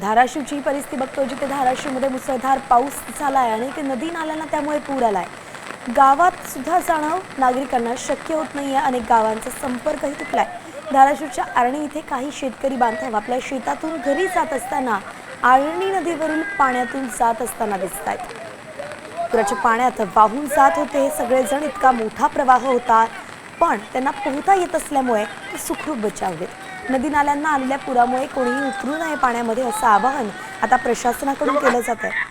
धाराशिवची परिस्थिती बघतो जिथे धाराशिवमध्ये मुसळधार पाऊस झाला आहे आणि ते नदी नाल्यांना त्यामुळे पूर आला आहे गावात सुद्धा जाणं नागरिकांना शक्य होत नाही आहे अनेक गावांचा संपर्कही तुटलाय. धाराशिवच्या आरणी इथे काही शेतकरी बांधव आपल्या शेतातून घरी जात असताना आळणी नदीवरून पाण्यातून जात असताना दिसत आहेत पुराच्या पाण्यात वाहून जात होते. सगळेजण इतका मोठा प्रवाह होता पण त्यांना पोहता येत असल्यामुळे ते सुखरूप बचावलेत. नदी नाल्यांना आलेल्या पुरामुळे कोणीही उतरू नये पाण्यामध्ये असं आवाहन आता प्रशासनाकडून केलं जात आहे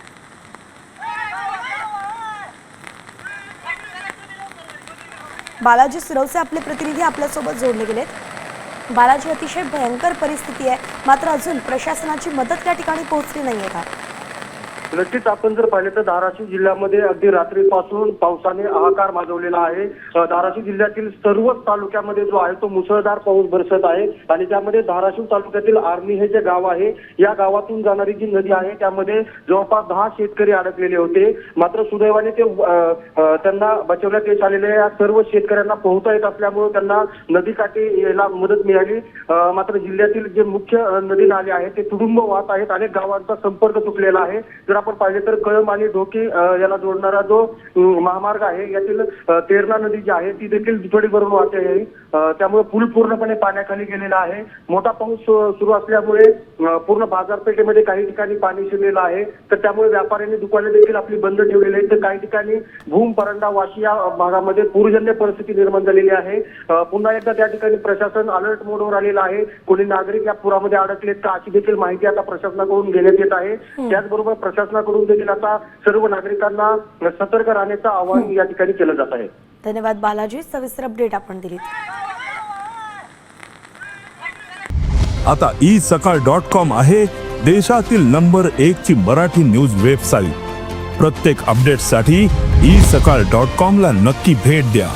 बालाजी सुरवसे आपले प्रतिनिधी आपल्यासोबत जोडले गेलेत. बालाजी अतिशय भयंकर परिस्थिती आहे. मात्र अजून प्रशासनाची मदत त्या ठिकाणी पोहोचली नाहीये का? नक्कीच आपण जर पाहिलं तर धाराशिव जिल्ह्यामध्ये अगदी रात्रीपासून पावसाने हाहाकार माजवलेला आहे. धाराशिव जिल्ह्यातील सर्वच तालुक्यामध्ये जो आहे तो मुसळधार पाऊस बरसत आहे आणि त्यामध्ये धाराशिव तालुक्यातील आर्मी हे जे गाव आहे या गावातून जाणारी जी नदी आहे त्यामध्ये जवळपास दहा शेतकरी अडकलेले होते. मात्र सुदैवाने ते त्यांना बचवण्यात यश आलेले या सर्व शेतकऱ्यांना पोहता येत असल्यामुळे त्यांना नदीकाठी यायला मदत मिळाली. मात्र जिल्ह्यातील जे मुख्य नदी नाले आहेत ते तुडुंब वाहत आहेत. अनेक गावांचा संपर्क तुटलेला आहे. जर आपण पाहिले तर कळंब आणि ढोकी याला जोडणारा जो महामार्ग आहे यातील तेरणा नदी जी आहे ती देखील दुथडी भरून वाहते आहे. त्यामुळे पूल पूर्णपणे पाण्याखाली गेलेला आहे. मोठा पाऊस सुरू असल्यामुळे पूर्ण बाजारपेठेमध्ये काही ठिकाणी पाणी शिरलेलं आहे. तर त्यामुळे व्यापाऱ्यांनी दुकाने देखील आपली बंद ठेवलेली आहेत. तर काही ठिकाणी भूम परंडा वाशी या भागामध्ये पूरजन्य परिस्थिती निर्माण झालेली आहे. पुन्हा एकदा त्या ठिकाणी प्रशासन अलर्ट मोडवर आलेलं आहे. कोणी नागरिक या पुरामध्ये अडकलेत का अशी देखील माहिती आता प्रशासनाकडून घेण्यात येत आहे. त्याचबरोबर प्रशासनाकडून देखील आता सर्व नागरिकांना सतर्क राहण्याचं आवाहन या ठिकाणी केलं जात आहे. धन्यवाद बालाजी. सविस्तर अपडेट आपण दिलीत. आता ई सकाळ डॉट कॉम आहे देशातील नंबर एक ची मराठी न्यूज वेबसाईट प्रत्येक अपडेटसाठी ई सकाळ डॉट कॉम ला नक्की भेट द्या.